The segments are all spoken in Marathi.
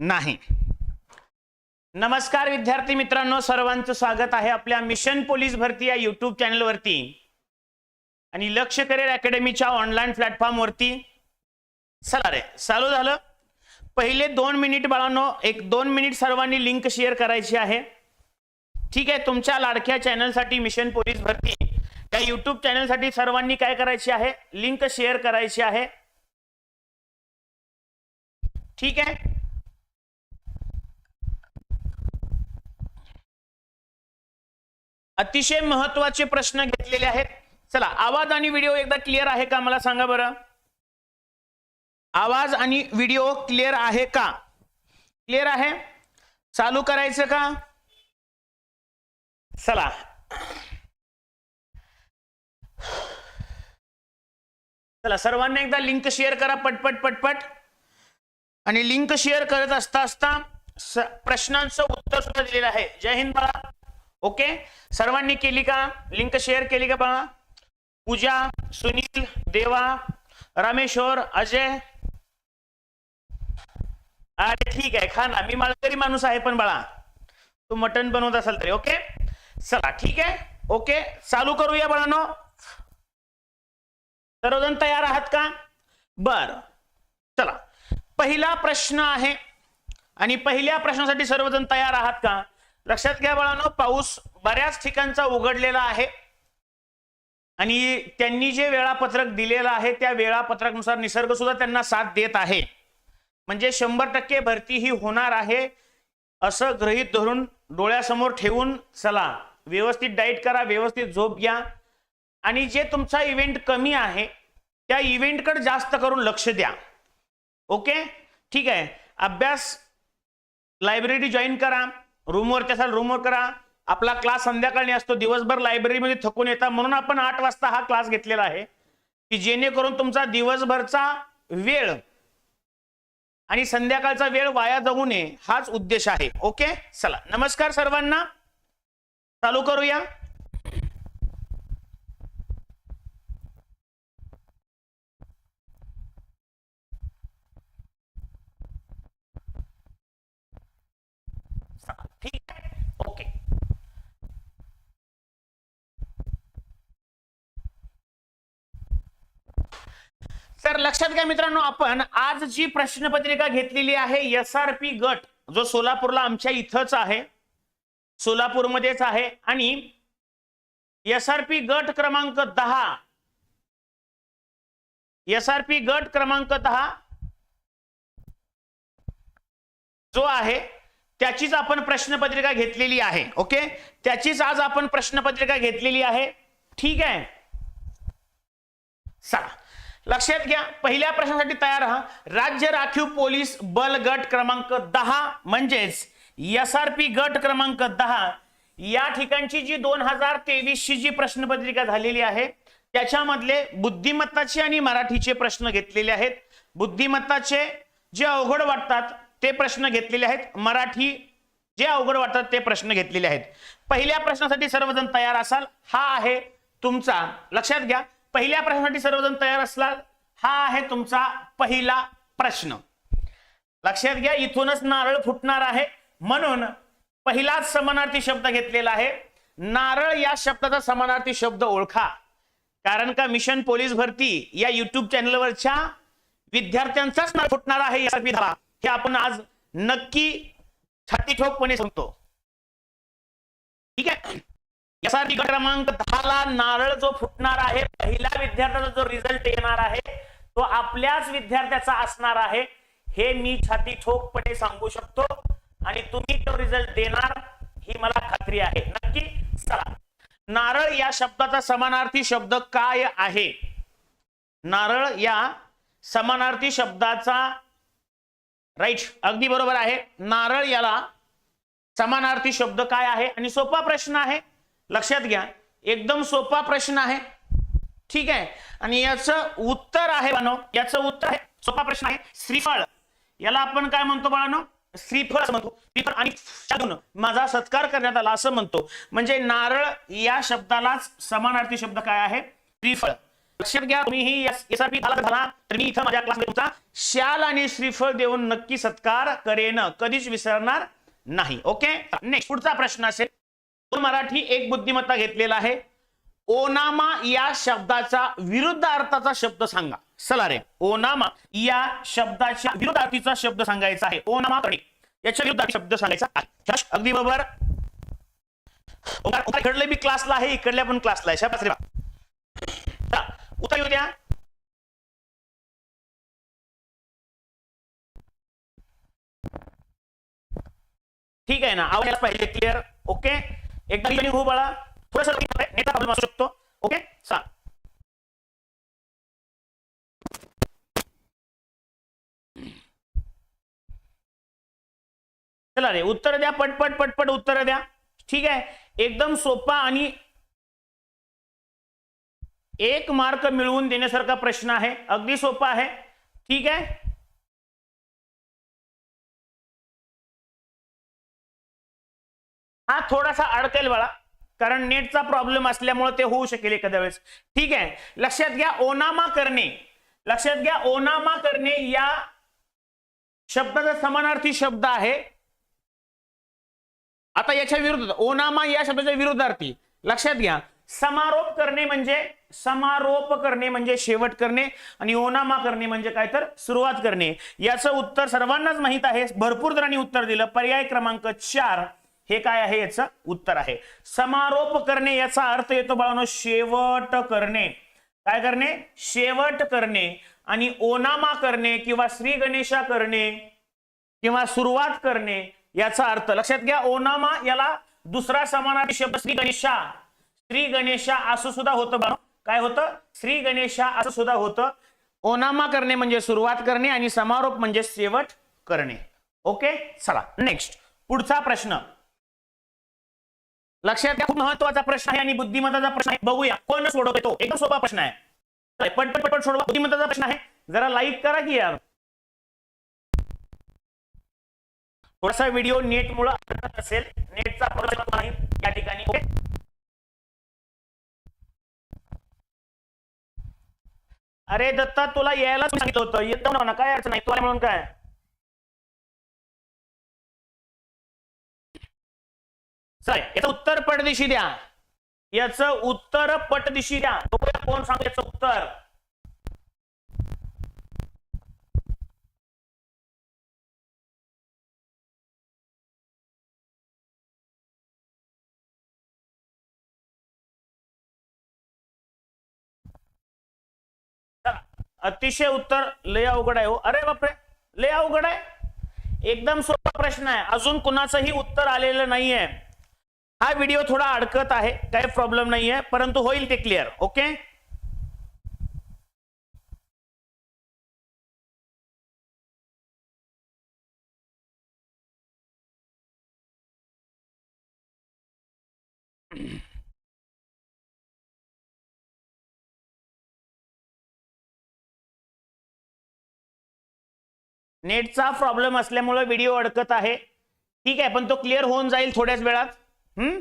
नाही. नमस्कार विद्यार्थी मित्रांनो सर्वांचं स्वागत आहे आपल्या मिशन पोलीस भरती या युट्यूब चॅनलवरती आणि लक्ष करेल अकॅडमीच्या ऑनलाईन प्लॅटफॉर्मवरती चला रे चालू झालं. पहिले दोन मिनिट बाळांनो एक दोन मिनिट सर्वांनी लिंक शेअर करायची आहे. ठीक आहे तुमच्या लाडक्या चॅनलसाठी मिशन पोलीस भरती. त्या युट्यूब चॅनलसाठी सर्वांनी काय करायची आहे? लिंक शेअर करायची आहे. ठीक आहे? अतिशय महत्त्वाचे प्रश्न घेतलेले आहेत. चला आवाज आणि व्हिडिओ एकदा क्लिअर आहे का? मला सांगा बरं. आवाज आणि व्हिडिओ क्लिअर आहे का? क्लिअर आहे? चालू करायचं का? चला. चला सर्वांना एकदा लिंक शेअर करा पटपट पटपट. आणि लिंक शेअर करत असता असता प्रश्नांचं उत्तर सुद्धा दिलेलं आहे. जय हिंद बाळा. ओके? सर्वांनी केली का? लिंक शेअर केली का बघा पूजा सुनील देवा रामेश्वर अजय. अरे ठीक आहे खा ना. मी मालकरी माणूस आहे पण बाळा. तू मटन बनवत असाल तरी ओके? चला ठीक आहे? ओके? चालू करूया बाळानो. सर्वजण तयार आहात का? बर. चला. पहिला प्रश्न आहे. आणि पहिल्या प्रश्नासाठी सर्वजण तयार आहात का? लक्षात घ्या बाळानो पाऊस बऱ्याच ठिकाणचा उघडलेला आहे. आणि त्यांनी जे वेळापत्रक दिलेलं आहे त्या वेळापत्रकानुसार निसर्ग सुद्धा त्यांना साथ देत आहे. म्हणजे शंभर टक्के भरती ही होणार आहे असं गृहीत धरून डोळ्यासमोर ठेवून चला. व्यवस्थित डाईट करा व्यवस्थित झोप घ्या. आणि जे तुमचा इव्हेंट कमी आहे त्या इव्हेंटकडे जास्त करून लक्ष द्या. ओके? ठीक आहे. अभ्यास लायब्ररी जॉईन करा. रूमवरच्या असाल रूमवर करा. आपला क्लास संध्याकाळी असतो. दिवसभर लायब्ररीमध्ये थकून येता. म्हणून आपण आठ वाजता हा क्लास घेतलेला आहे. की जेणेकरून तुमचा दिवसभरचा वेळ आणि संध्याकाळचा वेळ वाया जाऊ नये हाच उद्देश आहे. ओके चला. नमस्कार सर्वांना. चालू करूया चला, ठीक आहे. ओके. तर लक्षात घ्या मित्रांनो आपण आज जी प्रश्नपत्रिका घेतलेली आहे एस आर पी गट जो सोलापूरला आमच्या इथंच आहे सोलापूरमध्येच आहे आणि एस आर पी गट क्रमांक दहा एस आर पी गट क्रमांक दहा जो आहे त्याचीच आपण प्रश्नपत्रिका घेतलेली आहे ओके? त्याचीच आज आपण प्रश्नपत्रिका घेतलेली आहे. ठीक आहे? चला. लक्षात घ्या पहिल्या प्रश्नासाठी तयार राहा. राज्य राखीव पोलीस बल गट क्रमांक दहा म्हणजेच एस आर पी गट क्रमांक दहा या ठिकाणची जी दोन हजार तेवीसची जी प्रश्नपत्रिका झालेली आहे त्याच्यामधले बुद्धिमत्ताचे आणि मराठीचे प्रश्न घेतलेले आहेत. बुद्धिमत्ताचे जे अवघड वाटतात ते प्रश्न घेतलेले आहेत. मराठी जे अवघड वाटतात ते प्रश्न घेतलेले आहेत. पहिल्या प्रश्नासाठी सर्वजण तयार असाल हा आहे तुमचा. लक्षात घ्या पहिल्या प्रश्नासाठी सर्वजण तयार असलाल हा आहे तुमचा पहिला प्रश्न. लक्षात घ्या इथूनच नारळ फुटणार आहे. म्हणून पहिलाच समानार्थी शब्द घेतलेला आहे. नारळ या शब्दाचा समानार्थी शब्द ओळखा. कारण का मिशन पोलीस भरती या युट्यूब चॅनलवरच्या विद्यार्थ्यांचाच नारळ फुटणार आहे या विधाला हे आपण आज नक्की छाती ठोकपणे सांगतो. ठीक आहे? यासाठी क्रमांक दहाला नारळ जो फुटणार आहे पहिला विद्यार्थ्याचा जो रिझल्ट येणार आहे तो आपल्याच विद्यार्थ्याचा असणार आहे. हे मी छाती ठोकपणे सांगू शकतो. आणि तुम्ही तो रिझल्ट देणार ही मला खात्री आहे. नक्की चला. नारळ या शब्दाचा समानार्थी शब्द काय आहे? नारळ या समानार्थी शब्दाचा राईट अगदी बरोबर आहे. नारळ याला समानार्थी शब्द काय आहे? आणि सोपा प्रश्न आहे. लक्षात घ्या एकदम सोपा प्रश्न आहे. ठीक आहे? आणि याचं उत्तर आहे बानो याचं उत्तर आहे सोपा प्रश्न आहे श्रीफळ. याला आपण काय म्हणतो बाळानो? श्रीफळ म्हणतो. श्रीफळ आणि माझा सत्कार करण्यात आला असं म्हणतो. म्हणजे नारळ या शब्दालाच समानार्थी शब्द काय आहे? श्रीफळ. लक्षात घ्या तुम्ही एसआरपी झाला तर मी इथं माझ्या क्लासमध्ये तुमचा शाल आणि श्रीफळ देऊन नक्की सत्कार करेन. कधीच विसरणार नाही. ओके नेक्स्ट पुढचा प्रश्न असेल. मराठी एक बुद्धिमत्ता घेतलेला आहे. ओनामा या शब्दाचा विरुद्ध अर्थाचा शब्द सांगा. चला रे. ओनामा या शब्दाच्या विरुद्ध अर्थीचा शब्द सांगायचा आहे. ओनामा कडे याच्या विरुद्ध शब्द सांगायचा आहे. अगदी बरोबर. इकडले बी क्लासला आहे इकडल्या पण क्लासला आहे. शाबास रे बा. उत्तर येऊ द्या. ठीक आहे ना आवाज पाहिजे क्लिअर ओके एकदा हो बाळा. थोडस नेता प्रॉब्लेम असू शकतो. ओके सांग चला रे उत्तर द्या पटपट पटपट उत्तर द्या. ठीक आहे? एकदम सोपा आणि एक मार्क मिळवून देण्यासारखा प्रश्न आहे. अगदी सोपा आहे. ठीक आहे? हा थोडासा अडकेल बाळा कारण नेटचा प्रॉब्लेम असल्यामुळे ते होऊ शकेल एखाद्या वेळेस. ठीक आहे? लक्षात घ्या ओनामा करणे. लक्षात घ्या ओनामा करणे या शब्दाचा समानार्थी शब्द आहे. आता याच्या विरुद्ध ओनामा या शब्दाच्या विरुद्धार्थी. लक्षात घ्या समारोप करणे म्हणजे समारोप करणे म्हणजे शेवट करणे आणि ओनामा करणे म्हणजे काय तर सुरुवात करणे. याचं उत्तर सर्वांनाच माहीत आहे. भरपूर जणांनी उत्तर दिलं. पर्याय क्रमांक चार हे काय आहे? याचं उत्तर आहे. समारोप करणे याचा अर्थ येतो बाळानो शेवट करणे. काय करणे? शेवट करणे आणि ओनामा करणे किंवा श्री गणेशा करणे किंवा सुरुवात करणे याचा अर्थ. लक्षात घ्या ओनामा याला दुसरा समानार्थी शब्द श्री गणेशा श्री गणेशा असं सुद्धा होतं काय होतं? श्री गणेशा असं सुद्धा होतं. ओनामा करणे म्हणजे सुरुवात करणे आणि समारोप म्हणजे शेवट करणे. ओके? चला नेक्स्ट पुढचा प्रश्न. लक्षात घ्या खूप महत्त्वाचा प्रश्न आहे आणि बुद्धिमत्ताचा प्रश्न आहे. बघूया कोण सोडवतो? एकदम सोपा प्रश्न आहे. पटपट पटपट सोडवा. बुद्धिमत्ताचा प्रश्न आहे. जरा लाईक करा की यार. थोडासा व्हिडिओ नेट मुळे असेल. नेटचा प्रॉब्लेम नाही. या ठिकाणी अरे दत्ता तुला यायला सांगितलं होतं. येत ना काय अडचण नाही. तुला म्हणून काय? चला याचं उत्तर पटदिशी द्या. याचं उत्तर पटदिशी द्या. कोण सांगतो याचं उत्तर? अतिशय उत्तर लय अवघड आहे हो. अरे बापरे लय अवघड आहे. एकदम सोपा प्रश्न आहे. अजून कुणाचंही उत्तर आलेलं नाहीये. हा व्हिडिओ थोडा अडकत आहे काही प्रॉब्लेम नाहीये परंतु होईल ते क्लिअर ओके नेटचा प्रॉब्लेम असल्यामुळे व्हिडिओ अडकत आहे. ठीक आहे पण तो क्लिअर होऊन जाईल थोड्याच वेळात. हम्म?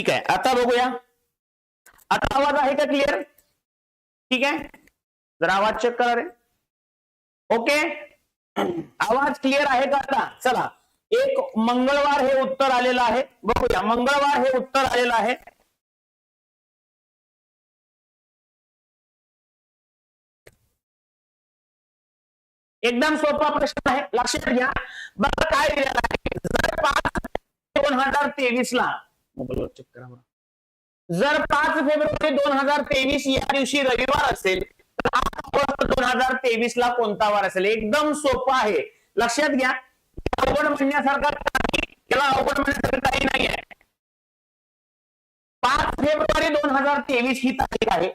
ठीक आहे आता बघूया. आता आवाज आहे का क्लिअर ठीक आहे? जरा आवाज चेक करा रे. ओके आवाज क्लिअर आहे का आता? चला. एक मंगळवार हे उत्तर आलेलं आहे. बघूया मंगळवार हे उत्तर आलेलं आहे. एकदम सोपा प्रश्न आहे लक्षात घ्या. बघा काय दिलेला आहे? जर पाच दोन हजार तेवीस ला मोबाईलवर चेक करा बरं. जर पाच फेब्रुवारी दोन हजार तेवीस या दिवशी रविवार असेल तर आठ ऑगस्ट दोन हजार तेवीस ला कोणता वार असेल? एकदम सोपं आहे. लक्षात घ्या. अवघड म्हणण्यासारखं काही त्याला अवघड म्हणण्यासारखं काही नाही आहे पाच फेब्रुवारी दोन हजार तेवीस ही तारीख आहे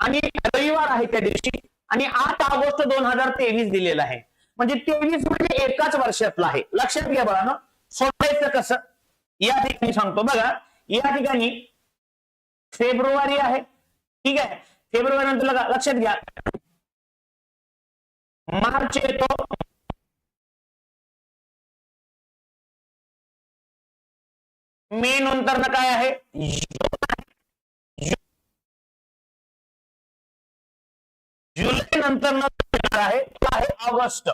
आणि रविवार आहे त्या दिवशी आणि आठ ऑगस्ट दोन हजार तेवीस दिलेलं आहे. म्हणजे तेवीस म्हणजे एकाच वर्षातलं आहे. लक्षात घ्या बघा ना सोडायचं कसं? या ठिकाणी सांगतो. बघा या फेब्रुवारी आहे. ठीक आहे? फेब्रुवारी नंतर लगा- लक्षात घ्या. मार्च येतो. मे नंतर काय आहे? जुलै नंतर आहे. तो आहे ऑगस्ट.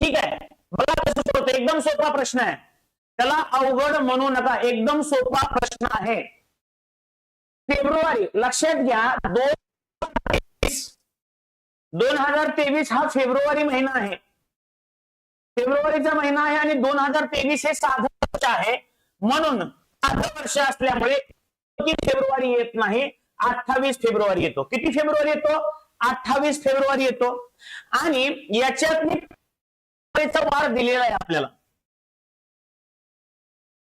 ठीक आहे? बघा कसं होतं एकदम सोपा प्रश्न आहे. त्याला अवघड म्हणू नका. एकदम सोपा प्रश्न आहे. फेब्रुवारी लक्षात घ्या दोन दोन हजार तेवीस हा फेब्रुवारी महिना आहे. फेब्रुवारीचा महिना आहे आणि दोन हजार तेवीस हे साधं वर्ष आहे. म्हणून साधं वर्ष असल्यामुळे किती फेब्रुवारी येत नाही? अठ्ठावीस फेब्रुवारी येतो. किती फेब्रुवारी येतो? अठ्ठावीस फेब्रुवारी येतो. आणि याच्यात मी वार दिलेला आहे आपल्याला.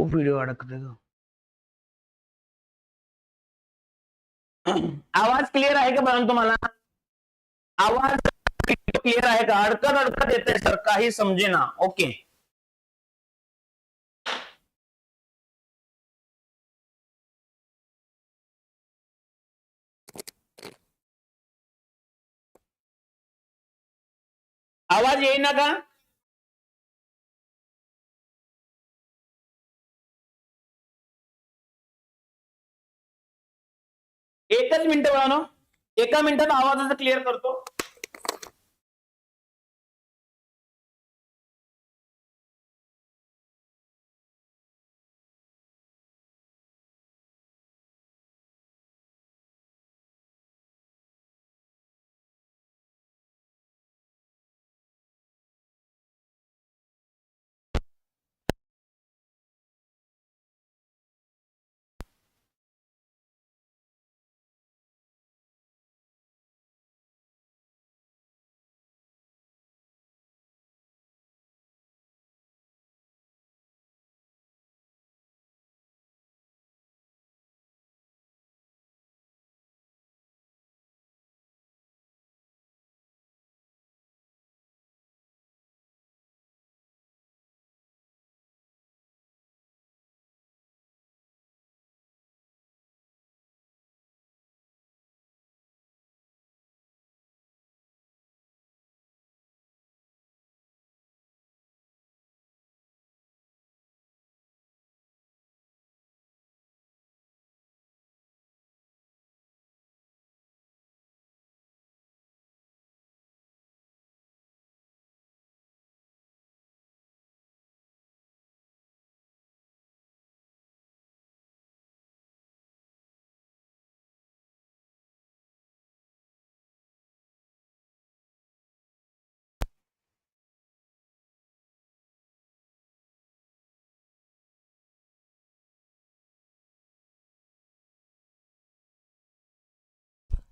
खूप व्हिडिओ अडकते ग आवाज़ क्लिअर आहे का बघा तुम्हाला आवाज़ क्लिअर आहे का अडकत अडकत येते सर, काही समजे ना। ओके। आवाज़ येईना का एकच मिनिट बघा एका मिनिटात आवाजाचं क्लिअर करतो.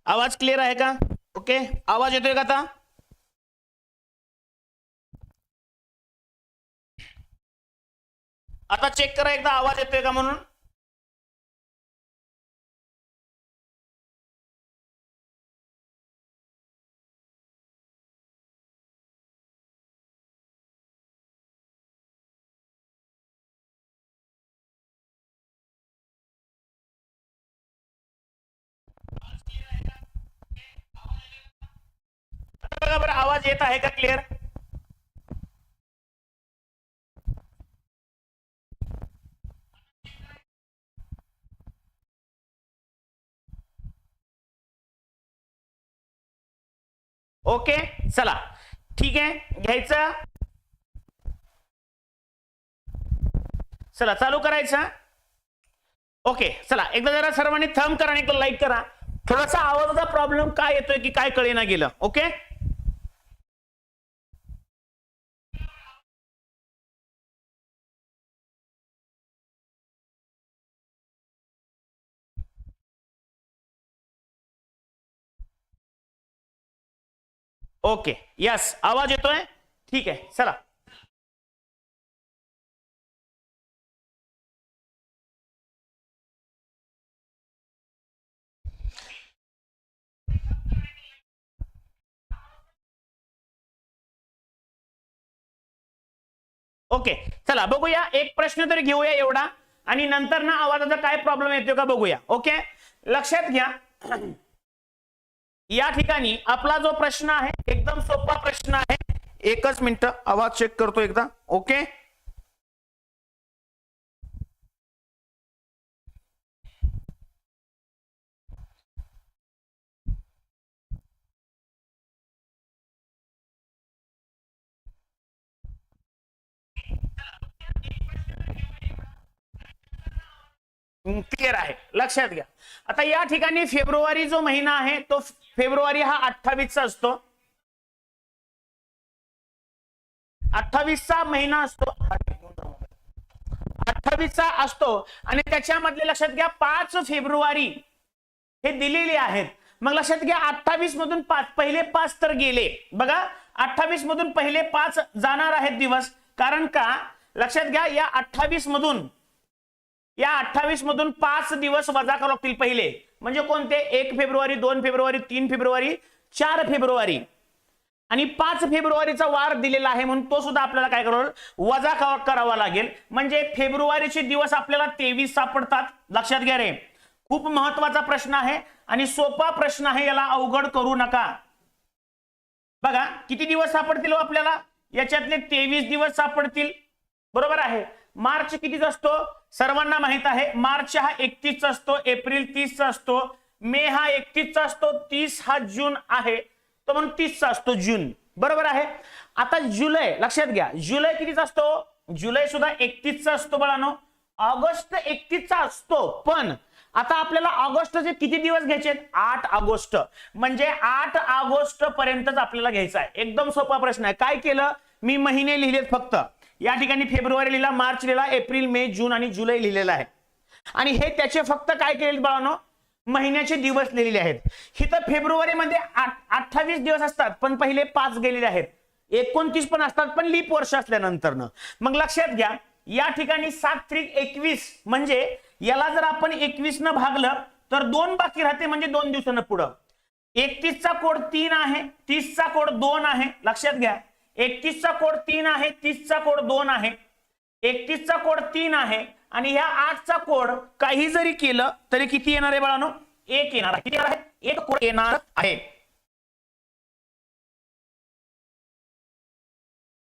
आवाज क्लिअर आहे का? ओके आवाज येतोय का आता? आता चेक करा एकदा आवाज येतोय का म्हणून. बघा बरं आवाज येत आहे का क्लिअर ओके चला. ठीक आहे घ्यायचं. चला चालू करायचं. ओके चला. एकदा जरा सर्वांनी थंब करा आणि एकदा लाईक करा. थोडासा आवाजाचा प्रॉब्लेम काय येतोय की काय कळेना गेलं? ओके ओके यस आवाज येतोय? ठीक आहे चला. ओके चला बघूया एक प्रश्न तरी घेऊया एवढा. आणि नंतर ना आवाजाचा काय प्रॉब्लेम येतो का बघूया. ओके? लक्षात घ्या. या ठिकाणी आपला जो प्रश्न आहे एकदम सोपा प्रश्न आहे. एकच मिनिट आवाज चेक करतो एकदा. ओके क्लिअर आहे. लक्षात घ्या. आता या ठिकाणी फेब्रुवारी जो महिना आहे तो फेब्रुवारी हा अठ्ठावीसचा असतो. अठ्ठावीसचा महिना असतो. अठ्ठावीसचा असतो. आणि त्याच्यामधले लक्षात घ्या पाच फेब्रुवारी हे दिलेले आहेत. मग लक्षात घ्या अठ्ठावीस मधून पाच पहिले पाच तर गेले. बघा अठ्ठावीस मधून पहिले पाच जाणार आहेत दिवस. कारण का? लक्षात घ्या या अठ्ठावीस मधून या अठ्ठावीस मधून पाच दिवस वजा करावं लागतील पहिले. म्हणजे कोणते? एक फेब्रुवारी दोन फेब्रुवारी तीन फेब्रुवारी चार फेब्रुवारी. आणि पाच फेब्रुवारीचा वार दिलेला आहे म्हणून तो सुद्धा आपल्याला काय करावं वजा करावा लागेल? म्हणजे फेब्रुवारीचे दिवस आपल्याला तेवीस सापडतात. लक्षात घ्या रे. खूप महत्त्वाचा प्रश्न आहे आणि सोपा प्रश्न आहे याला अवघड करू नका. बघा किती दिवस सापडतील हो आपल्याला? याच्यातले तेवीस दिवस सापडतील. बरोबर आहे. मार्च किती असतो? सर्वांना माहीत आहे मार्च हा एकतीसचा असतो एप्रिल तीसचा असतो मे हा एकतीसचा असतो तीस हा जून आहे. तो म्हणून तीसचा असतो जून. बरोबर आहे? आता जुलै लक्षात घ्या जुलै कितीचा असतो? जुलै सुद्धा एकतीसचा असतो बाळानो. ऑगस्ट एकतीसचा असतो पण आता आपल्याला ऑगस्टचे किती दिवस घ्यायचे आठ ऑगस्ट. म्हणजे आठ ऑगस्ट पर्यंतच आपल्याला घ्यायचा आहे. एकदम सोपा प्रश्न आहे. काय केलं? मी महिने लिहिलेत फक्त. या ठिकाणी फेब्रुवारी लिहिला मार्च लिहिला एप्रिल मे जून आणि जुलै लिहिलेला आहे. आणि हे त्याचे फक्त काय केले बाळांनो? महिन्याचे दिवस लिहिलेले आहेत. इथं फेब्रुवारीमध्ये अठ्ठावीस दिवस असतात पण पहिले पाच गेलेले आहेत. एकोणतीस पण असतात पण लीप वर्ष असल्यानंतरनं. मग लक्षात घ्या या ठिकाणी सात त्रिक एकवीस म्हणजे याला जर आपण एकवीस न भागलं तर दोन बाकी राहते म्हणजे दोन दिवसानं पुढं. एकतीसचा कोड तीन आहे तीसचा कोड दोन आहे. लक्षात घ्या एकतीसचा कोड तीन आहे तीसचा कोड दोन आहे. एकतीसचा कोड तीन आहे आणि ह्या आठचा कोड काही जरी केलं तरी किती येणार आहे बाळानो? एक येणार आहे. किती येणार आहे? एक कोड येणार आहे.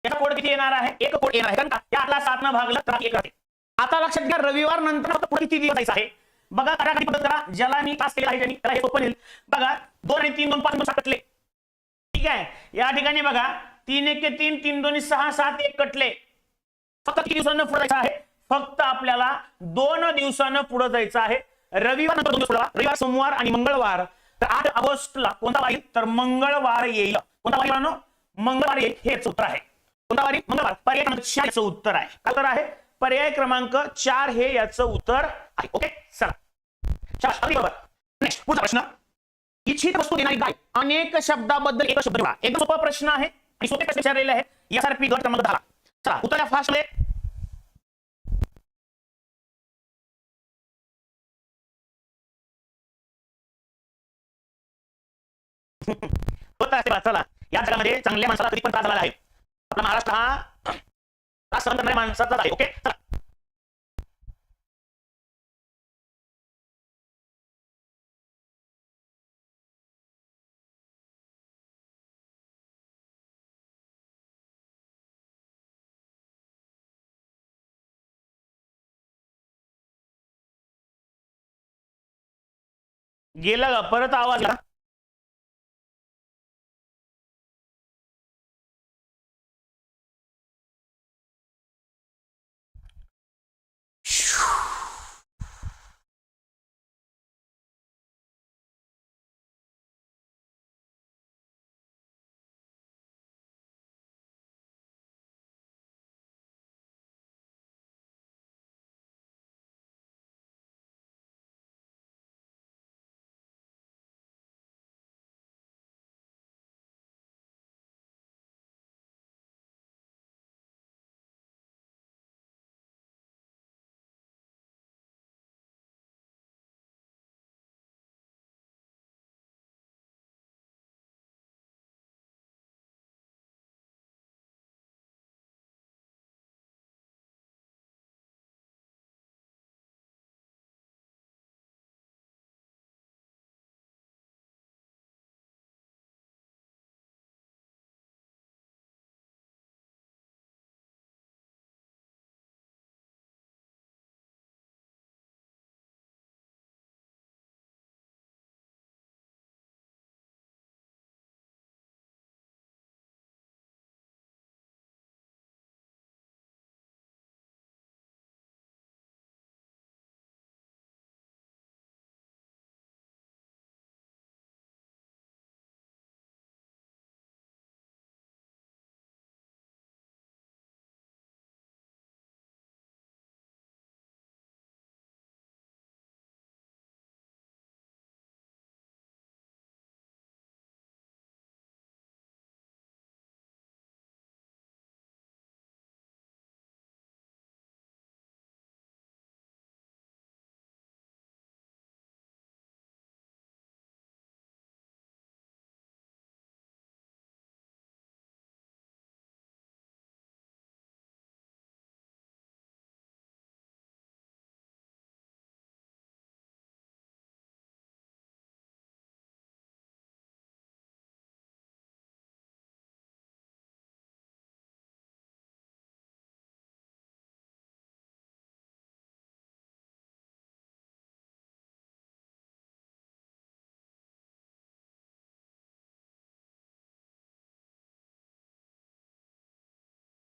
कोड किती येणार आहे? एक कोड येणार आहे. कारण का? या आठला सात न भागलं तर एक आता लक्षात घ्या रविवार नंतर पुढे किती दिवस आहे? बघा कटाकटी पद्धत करा. ज्याला मी पास केला आहे त्यांनी त्याला हे सोपं येईल बघा दोन आणि तीन दोन पाच दोन कटले. ठीक आहे? या ठिकाणी बघा. तीन एक तीन तीन दोन्ही सहा सात एक कटले. फक्त किती दिवसांना पुढे जायचं आहे? फक्त आपल्याला दोन दिवसानं पुढे जायचं आहे. रविवार रविवार सोमवार आणि मंगळवार. तर आठ ऑगस्टला कोणता वारी? तर मंगळवार येईल. कोणता वारी मंगळवार येईल. हेच उत्तर आहे. कोणता वारी? मंगळवार. पर्याय क्रमांक चार याचं उत्तर आहे. काय उत्तर आहे? पर्याय क्रमांक चार हे याचं उत्तर आहे. ओके? चला. बरोबर. नेक्स्ट पुढचा प्रश्न. इच्छित वस्तू देणारी गाय. अनेक शब्दाबद्दल एक शब्द एक सोपा प्रश्न आहे. आणि सोपे प्रश्न विचारलेले आहेत यासारखी गट क्रमांक दहा चला उत्तर फास्टमध्ये चला. या जगामध्ये चांगल्या माणसाला तरी पण त्रास झाला आहे. आपला महाराष्ट्र हा त्रास सहन करणाऱ्या माणसाचा आहे ओके? चला. गेला का? परत आवाज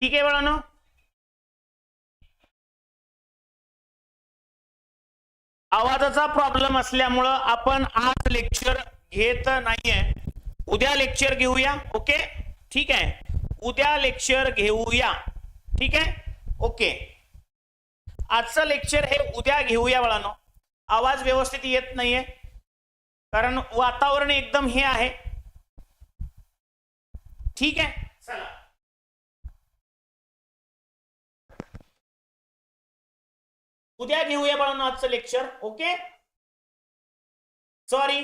ठीक आहे बाळांनो. आवाजाचा प्रॉब्लेम असल्यामुळं आपण आज लेक्चर घेत नाहीये. उद्या लेक्चर घेऊया ओके ठीक आहे? उद्या लेक्चर घेऊया. ठीक आहे? ओके आजचं लेक्चर हे उद्या घेऊया बाळांनो. आवाज व्यवस्थित येत नाहीये. कारण वातावरण एकदम हे आहे. ठीक आहे? चला. उद्या घेऊया बाळांनो आजचं लेक्चर ओके सॉरी